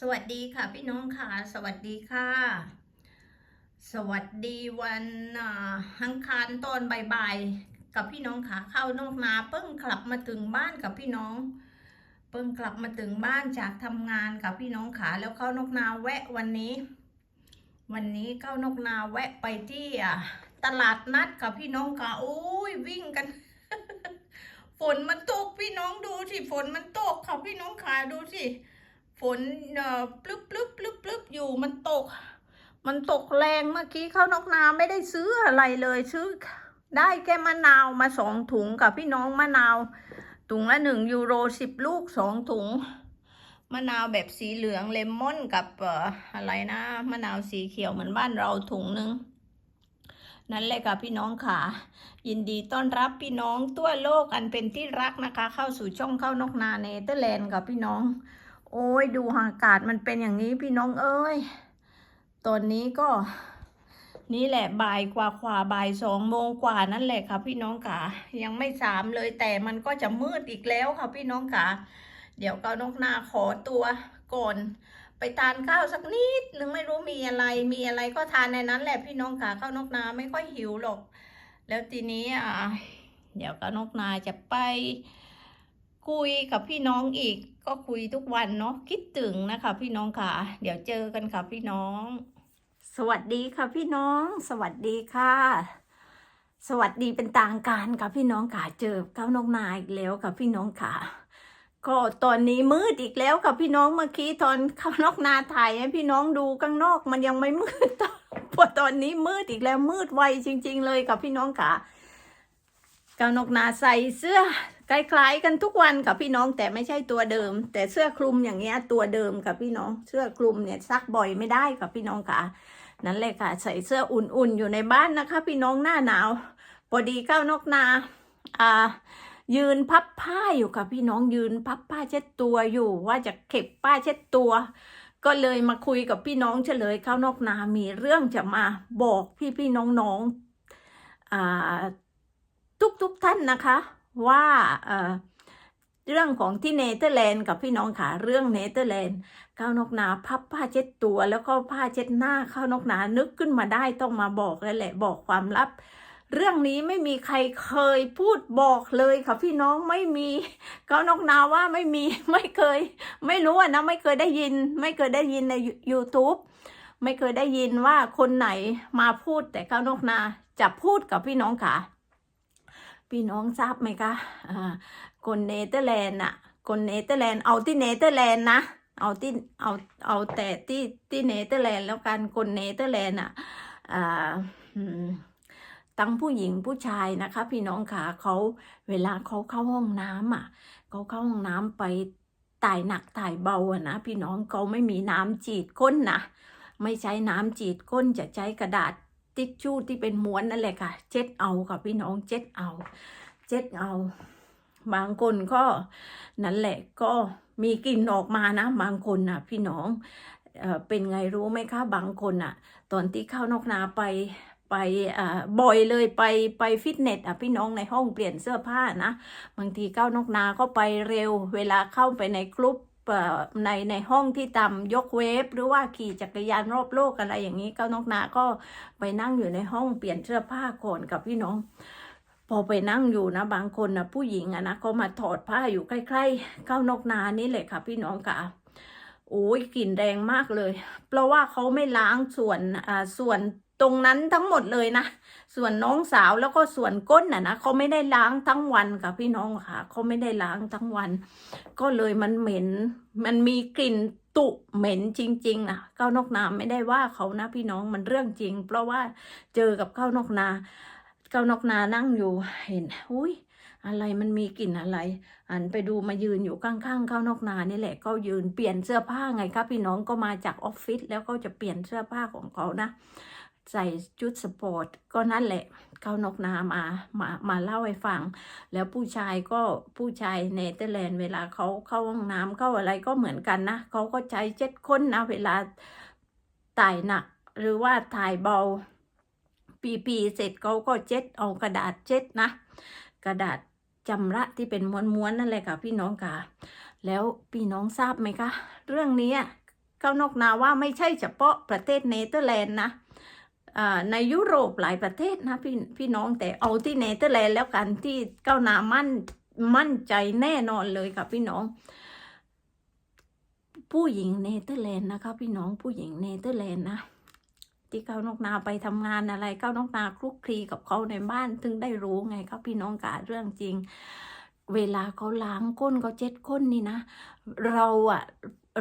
สวัสดีค่ะพี่น้องค่ะ สวัสดีค่ะ สวัสดีวันอังคารตอนบ่ายๆกับพี่น้องค่ะ เข้านอกนาเพิ่งกลับมาถึงบ้านกับพี่น้อง เพิ่งกลับมาถึงบ้านจากทำงานกับพี่น้องค่ะ แล้วเข้านอกนาแวะวันนี้ วันนี้เข้านอกนาแวะไปที่ตลาดนัดกับพี่น้องค่ะโอ้ยวิ่งกันฝนมันตกพี่น้องดูสิฝนมันตกค่ะพี่น้องค่ะดูสิ ฝนเอ่อปลึบปลึบปลึบปลึบอยู่มันตก มันตกแรงเมื่อกี้เข้านอกนาไม่ได้ซื้ออะไรเลยซื้อได้แค่มะนาวมาสองถุงกับพี่น้องมะนาว ถุงละหนึ่งยูโรสิบลูกสองถุง มะนาวแบบสีเหลืองเลมอนกับเอ่ออะไรนะ มะนาวสีเขียวเหมือนบ้านเราถุงหนึ่งนั่นแหละค่ะพี่น้องค่ะ ยินดีต้อนรับพี่น้องทั่วโลกอันเป็นที่รักนะคะ เข้าสู่ช่องเข้านอกนาเนเธอร์แลนด์กับพี่น้อง โอ้ยดูอากาศมันเป็นอย่างนี้พี่น้องเอ้ยตอนนี้ก็ นี่แหละบ่ายกว่าขวาบ่ายสองโมงกว่านั่นแหละค่ะพี่น้องค่ะยังไม่สามเลยแต่มันก็จะมืดอีกแล้วค่ะพี่น้องค่ะเดี๋ยวก็นกนาขอตัวก่อนไปทานข้าวสักนิดหนึ่งไม่รู้มีอะไรมีอะไรก็ทานในนั้นแหละพี่น้องค่ะข้าวนกนาไม่ค่อยหิวหรอก แล้วทีนี้อะเดี๋ยวก็นกนาจะไป คุยกับพี่น้องอีก ก็คุยทุกวันเนาะคิดถึงนะคะ พี่น้องค่ะ เดี๋ยวเจอกันค่ะพี่น้อง สวัสดีค่ะพี่น้อง สวัสดีค่ะ สวัสดีเป็นทางการค่ะพี่น้องค่ะเจอข้าวนกนาอีกแล้วค่ะพี่น้องค่ะ ก็ตอนนี้มืดอีกแล้วค่ะพี่น้องเมื่อกี้ตอนข้าวนกนาถ่ายให้พี่น้องดูข้างนอกมันยังไม่มืดตอนพอตอนนี้มืดอีกแล้วมืดไวจริง ๆ เลยค่ะพี่น้องค่ะกาวนกนาใส่เสื้อ คล้ายๆกันทุกวันกับพี่น้องแต่ไม่ใช่ตัวเดิม แต่เสื้อคลุมอย่างเงี้ยตัวเดิมกับพี่น้องเสื้อคลุมเนี่ยซักบ่อยไม่ได้กับพี่น้องค่ะ นั่นแหละค่ะ ใส่เสื้ออุ่นๆอยู่ในบ้านนะคะ พี่น้องหน้าหนาวพอดีก้าวนกนาอ่ายืนพับผ้าอยู่ค่ะพี่น้องยืนพับผ้าเช็ดตัวอยู่ ว่าจะเก็บผ้าเช็ดตัว ก็เลยมาคุยกับพี่น้องเฉลยเข้านอกนามีเรื่องจะมาบอกพี่พี่ๆน้องๆอ่าทุกๆท่านนะคะ ว่าเเรื่องของที่เนเธอร์แลนด์กับพี่น้องค่ะเรื่องเนเธอร์แลนด์ข้าวนกนาพับผ้าเช็ดตัว แล้วก็ผ้าเช็ดหน้าข้าวนกนานึกขึ้นมาได้ต้องมาบอกแล้วแหละบอกความลับ เรื่องนี้ไม่มีใครเคยพูดบอกเลยค่ะพี่น้องไม่มีข้าวนกนาว่าไม่มีไม่เคย ไม่รู้นะไม่เคยได้ยิน ไม่เคยได้ยินใน YouTube ไม่เคยได้ยินว่าคนไหนมาพูดแต่ข้าวนกนาจะพูดกับพี่น้องค่ะ พี่น้องทราบไหมคะคนเนเธอร์แลนด์น่ะคนเนเธอร์แลนด์เอาที่เนเธอร์แลนด์นะเอาที่เอาเอาแต่ที่ที่เนเธอร์แลนด์แล้วกันคนเนเธอร์แลนด์อะอ่าตั้งผู้หญิงผู้ชายนะคะ พี่น้องค่ะเขาเวลาเขาเข้าห้องน้ำอะเขาเข้าห้องน้ำไปถ่ายหนักถ่ายเบาอะนะพี่น้องเขาไม่มีน้ำจีดก้นนะไม่ใช้น้ำจีดก้นจะใช้กระดาษ ทิชชู่ที่เป็นม้วนนั่นแหละค่ะ เช็ดเอาค่ะพี่น้องเช็ดเอา เช็ดเอา บางคนก็นั่นแหละก็มีกลิ่นออกมานะ บางคนน่ะพี่น้องเอเป็นไงรู้ไหมคะบางคนอะตอนที่เข้านอกนาไปไปบ่อยเลยไปไปฟิตเนสอะพี่น้องในห้องเปลี่ยนเสื้อผ้านะ บางทีเข้านอกนาก็ไปเร็ว เวลาเข้าไปในกลุ่ม ในในห้องที่ทำยกเวฟหรือว่าขี่จักรยานรอบโลกอะไรอย่างนี้เข้านอกนาก็ไปนั่งอยู่ในห้องเปลี่ยนเสื้อผ้าก่อนกับพี่น้อง พอไปนั่งอยู่นะบางคนนะผู้หญิงอะนะเขามาถอดผ้าอยู่ใกล้ๆเข้านกนานี่แหละค่ะ พี่น้องค่ะโอ้ยกลิ่นแรงมากเลย เพราะว่าเขาไม่ล้างส่วนอ่าส่วน ตรงนั้นทั้งหมดเลยนะ ส่วนน้องสาวแล้วก็ส่วนก้นน่ะนะเขาไม่ได้ล้างทั้งวันค่ะ พี่น้องค่ะเขาไม่ได้ล้างทั้งวัน ก็เลยมันเหม็น มันมีกลิ่นตุเหม็นจริงๆนะข้าวนอกนาไม่ได้ว่าเขานะ พี่น้องมันเรื่องจริง เพราะว่าเจอกับข้าวนอกนาข้าวนอกนานั่งอยู่เห็นอุ้ยอะไรมันมีกลิ่นอะไรอันไปดูมายืนอยู่ข้างๆข้าวนอกนานี่แหละก็ยืนเปลี่ยนเสื้อผ้าไงครับพี่น้องก็มาจากออฟฟิศแล้วก็จะเปลี่ยนเสื้อผ้าของเขานะ ใส่ชุดสปอร์ตก็นั่นแหละเข้านกนามามามาเล่าให้ฟัง แล้วผู้ชายก็ผู้ชายเนเธอร์แลนด์เวลาเขาเข้าห้องน้ำเข้าอะไรก็เหมือนกันนะเขาก็ใช้เจ็ดค้นนะเวลาถ่ายหนักหรือว่าถ่ายเบาปีปีเสร็จเขาก็เจ็ดเอากระดาษเจ็ดนะ กระดาษจำระที่เป็นม้วนๆนั่นแหละค่ะพี่น้องค่ะ แล้วพี่น้องทราบไหมคะ เรื่องนี้ก้านกนาว่าไม่ใช่เฉพาะประเทศเนเธอร์แลนด์นะ ในยุโรปหลายประเทศนะพี่พี่น้องแต่เอาที่เนเธอร์แลนด์แล้วกันที่ก้าวนามั่นมั่นใจแน่นอนเลยค่ะพี่น้อง ผู้หญิงเนเธอร์แลนด์นะคะ พี่น้องผู้หญิงเนเธอร์แลนด์นะที่ก้าวนกนาไปทำงานอะไรก้าวนกนาคลุกคลีกับเขาในบ้านถึงได้รู้ไงครับพี่น้องกาเรื่องจริง เวลาเขาล้างก้นเขาเจ็ดก้นนี่นะ เราอะ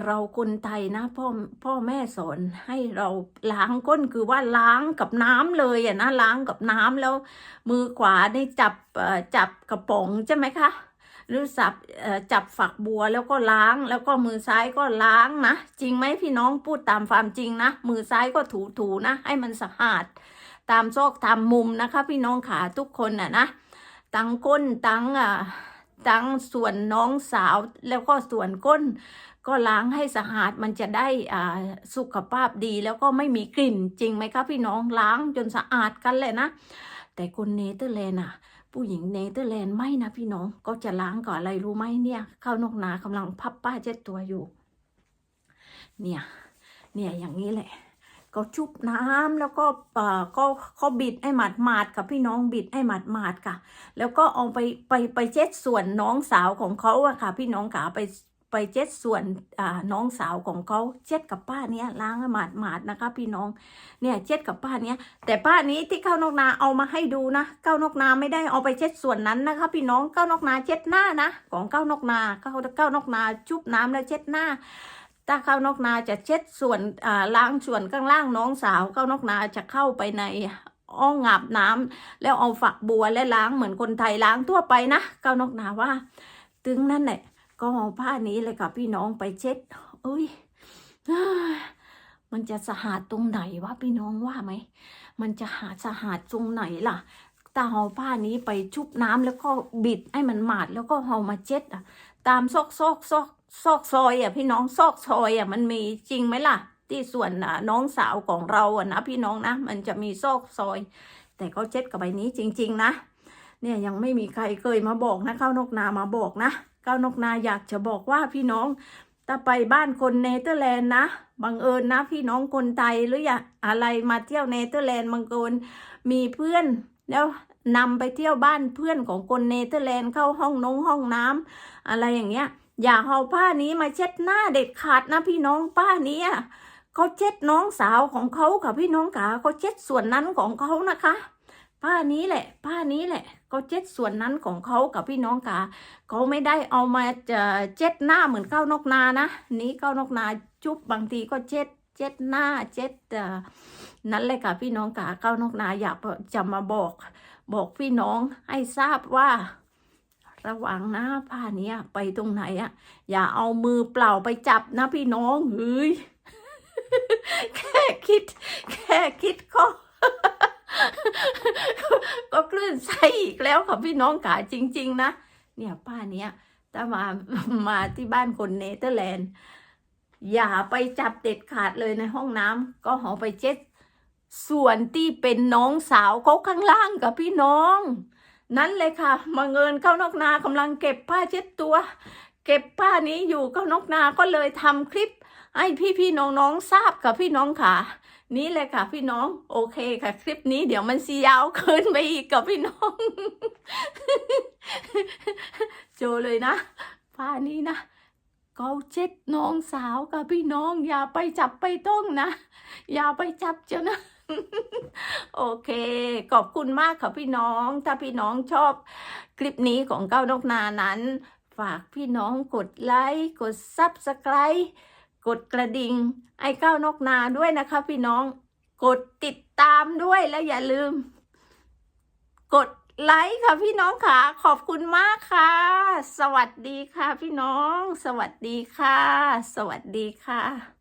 เราคนไทยนะพ่อพ่อแม่สอนให้เราล้างก้นคือว่าล้างกับน้ำเลยอะนะล้างกับน้ำแล้ว มือขวาได้จับจับกระป๋องใช่ไหมคะหรือสับจับฝักบัวแล้วก็ล้าง แล้วก็มือซ้ายก็ล้างนะจริงไหมพี่น้องพูดตามความจริงนะมือซ้ายก็ถูถูๆนะ ให้มันสะอาด ตามซอกตามมุมนะคะ พี่น้องขาทุกคนน่ะนะตั้งก้นตั้งอ่า ตั้งส่วนน้องสาวแล้วก็ส่วนก้น ก็ล้างให้สะอาดมันจะได้สุขภาพดีแล้วก็ไม่มีกลิ่นจริงไหมคะพี่น้องล้างจนสะอาดกันเลยนะ แต่คนเนเธอร์แลนด์อะผู้หญิงเนเธอร์แลนด์ไม่นะพี่น้องก็จะล้างก่อนอะไรรู้ไหมเนี่ยข้าวนกนากำลังพับป้าเช็ดตัวอยู่ เนี่ย เนี่ยอย่างนี้แหละ ก็ชุบน้ำแล้วก็เอ่อก็เขาบิดให้หมาดหมาดๆกับพี่น้องบิดให้หมาดหมาดค่ะ แล้วก็เอาไปไปไปเช็ดส่วนน้องสาวของเขาอะค่ะ พี่น้องขาไปไปเช็ดส่วนอ่าน้องสาวของเขาเช็ดกับป้าเนี้ยล้างห้หมาดหมาดนะคะ พี่น้องเนี่ยเช็ดกับป้าเนี้ยแต่ป้านี้ที่เข้านกนาเอามาให้ดูนะเข้านกนาไม่ได้เอาไปเช็ดส่วนนั้นนะคะ พี่น้องเข้านกนาเช็ดหน้านะ ของเข้านกนาเข้าวข้านกนาชุบน้ำแล้วเช็ดหน้า ถ้าข้าวนอกนาจะเช็ดส่วนล้างส่วนข้างล่างน้องสาวข้าวนอกนาจะเข้าไปในอ้องอาบน้ำแล้วเอาฝักบัวและล้างเหมือนคนไทยล้างทั่วไปนะข้าวนอกนาว่า ถึงนั่นแหละก็เอาผ้านี้เลยค่ะพี่น้องไปเช็ดเอ้ยมันจะสะอาดตรงไหนวะพี่น้องว่าไหม มันจะหาสะอาดตรงไหนล่ะตาเอาผ้านี้ไปชุบน้ำแล้วก็บิดให้มันหมาดแล้วก็เอามาเช็ดอะ ตามซอกซอกซอก ซอกซอยอะพี่น้องซอกซอยอะมันมีจริงไหมล่ะ ที่ส่วนน้องสาวของเราอะนะพี่น้องนะมันจะมีซอกซอย แต่เขาเช็ดกับใบนี้จริง ๆ นะ เนี่ยยังไม่มีใครเคยมาบอกนะข้าวนกนามาบอกนะข้าวนกนาอยากจะบอกว่าพี่น้องถ้าไปบ้านคนเนเธอร์แลนด์นะบังเอิญนะ พี่น้องคนไทยหรืออย่าอะไรมาเที่ยวเนเธอร์แลนด์บังเอิญมีเพื่อนแล้วนำไปเที่ยวบ้านเพื่อนของคนเนเธอร์แลนด์เข้าห้องนงห้องน้ำอะไรอย่างเงี้ย อย่าเอาผ้านี้มาเช็ดหน้าเด็ดขาดนะพี่น้องป้าเนี้เขาเช็ดน้องสาวของเขาค่ะพี่น้องขาเขาเช็ดส่วนนั้นของเขานะคะ ผ้านี้แหละ ผ้านี้แหละเขาเช็ดส่วนนั้นของเขากับพี่น้องขาเขาไม่ได้เอามาจะเช็ดหน้าเหมือนข้าวนกนานะนี้ข้าวนกนาจุบบางทีก็เช็ดเช็ดหน้าเช็ดนั่นเลยค่ะพี่น้องขาข้าวนกนาอยากจะมาบอก บอกพี่น้องให้ทราบว่า ระวังนะผ้าเนี้ยไปตรงไหนอะอย่าเอามือเปล่าไปจับนะพี่น้องเฮ้ยแค่คิด แค่คิดก็ก็คลื่นไส้อีกแล้วค่ะพี่น้องขาจริง ๆ นะเนี่ยป้าเนี้ยถ้ามามาที่บ้านคนเนเธอร์แลนด์ อย่าไปจับเด็ดขาดเลยในห้องน้ำก็หอไปเช็ดส่วนที่เป็นน้องสาวเขาข้างล่างกับพี่น้อง นั่นเลยค่ะมาเงินเข้านอกนากำลังเก็บผ้าเช็ดตัว เก็บผ้านี้อยู่เข้านอกนาก็เลยทำคลิปให้พี่พี่ๆน้องๆทราบกับพี่น้องค่ะ นี่เลยค่ะพี่น้องโอเคค่ะ คลิปนี้เดี๋ยวมันสียาวเกินไปอีกกับพี่น้อง โจเลยนะผ้านี้นะเขาเช็ดน้องสาวกับพี่น้อง อย่าไปจับไปต้องนะ อย่าไปจับเจ้านะ โอเค ขอบคุณมากค่ะพี่น้อง ถ้าพี่น้องชอบคลิปนี้ของเก้านกนานั้น ฝากพี่น้องกดไลค์กด Subscribe กดกระดิ่งไอ้เก้านกนาด้วยนะคะ พี่น้องกดติดตามด้วยและอย่าลืม กดไลค์ค่ะพี่น้องค่ะ ขอบคุณมากค่ะ สวัสดีค่ะพี่น้อง สวัสดีค่ะ สวัสดีค่ะ